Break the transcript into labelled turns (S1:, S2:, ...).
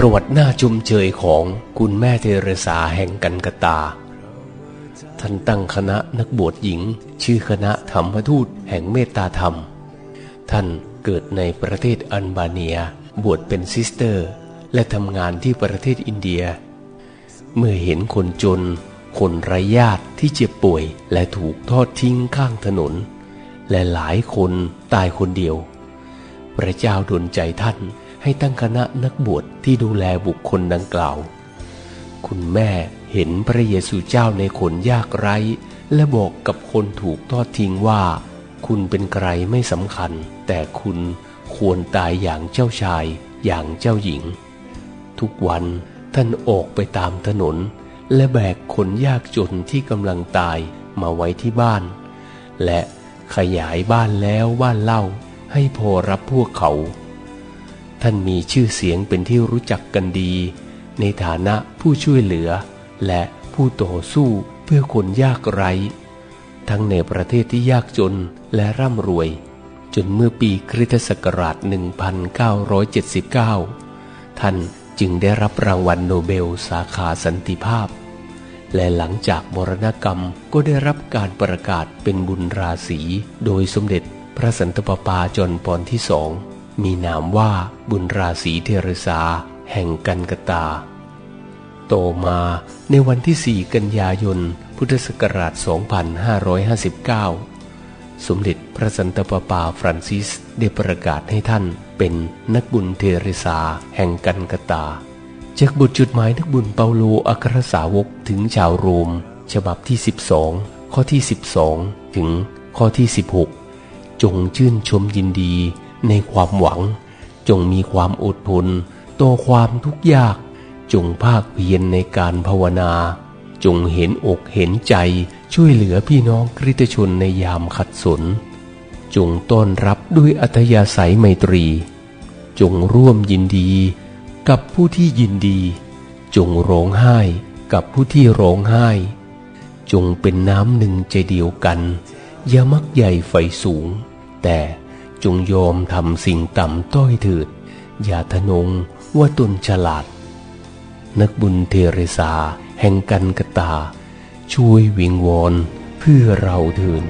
S1: ประวัติหน่าชมเชยของคุณแม่เทเรซาแห่งกันกตา ท่านตั้งคณะนักบวชหญิง ชื่อคณะธรรมทูตแห่งเมตตาธรรม ท่านเกิดในประเทศอัลบาเนียบวชเป็นซิสเตอร์ และทำงานที่ประเทศอินเดีย เมื่อเห็นคนจน คนไร้ญาติที่เจ็บป่วยและถูกทอดทิ้งข้างถนน และหลายคนตายคนเดียว พระเจ้าดลใจท่าน ให้ตั้งคณะนักบวชที่ดูแลบุคคลดังกล่าว คุณแม่เห็นพระเยซูเจ้าในคนยากไร้ และบอกกับคนถูกทอดทิ้งว่า คุณเป็นใครไม่สำคัญ แต่คุณควรตายอย่างเจ้าชายอย่างเจ้าหญิง ทุกวันท่านออกไปตามถนน และแบกคนยากจนที่กำลังตายมาไว้ที่บ้าน และขยายบ้านแล้วบ้านเล่าให้พอรับพวกเขา ท่านมีชื่อเสียงเป็นที่รู้จักกันดี ในฐานะผู้ช่วยเหลือ และผู้ต่อสู้เพื่อคนยากไร้ ทั้งในประเทศที่ยากจนและร่ำรวย จนเมื่อปีคริสตศักราช 1979 ท่านจึงได้รับรางวัลโนเบลสาขาสันติภาพ และหลังจากมรณกรรมก็ได้รับการประกาศเป็นบุญราศี โดยสมเด็จพระสันตะปาปาจอนปอนที่สอง มีนามว่าบุญราศีเทเรซาแห่งกันกตา โตมาในวันที่ 4 กันยายน พุทธศักราช 2559 สมเด็จพระสันตะปาปาฟรานซิสได้ประกาศให้ท่านเป็นนักบุญเทเรซาแห่งกันกตา จากบทจดหมายนักบุญเปาโลอัครสาวกถึงชาวโรม ฉบับที่ 12 ข้อที่ 12 ถึงข้อที่ 16 จงชื่นชมยินดี ในความหวัง จงมีความอดทนต่อความทุกข์ยาก จงภาคเพียรในการภาวนา จงเห็นอกเห็นใจช่วยเหลือพี่น้องคริสตชนในยามขัดสน จงต้อนรับด้วยอัธยาศัยไมตรี จงร่วมยินดี กับผู้ที่ยินดี จงร้องไห้กับผู้ที่ร้องไห้ จงเป็นน้ำหนึ่งใจเดียวกัน อย่ามักใหญ่ไฟสูง แต่ จงยอมทำสิ่งต่ำต้อยเถิด อย่าทะนงว่าตนฉลาด นักบุญเทเรซาแห่งกันกตา ช่วยวิงวอนเพื่อเราเถิด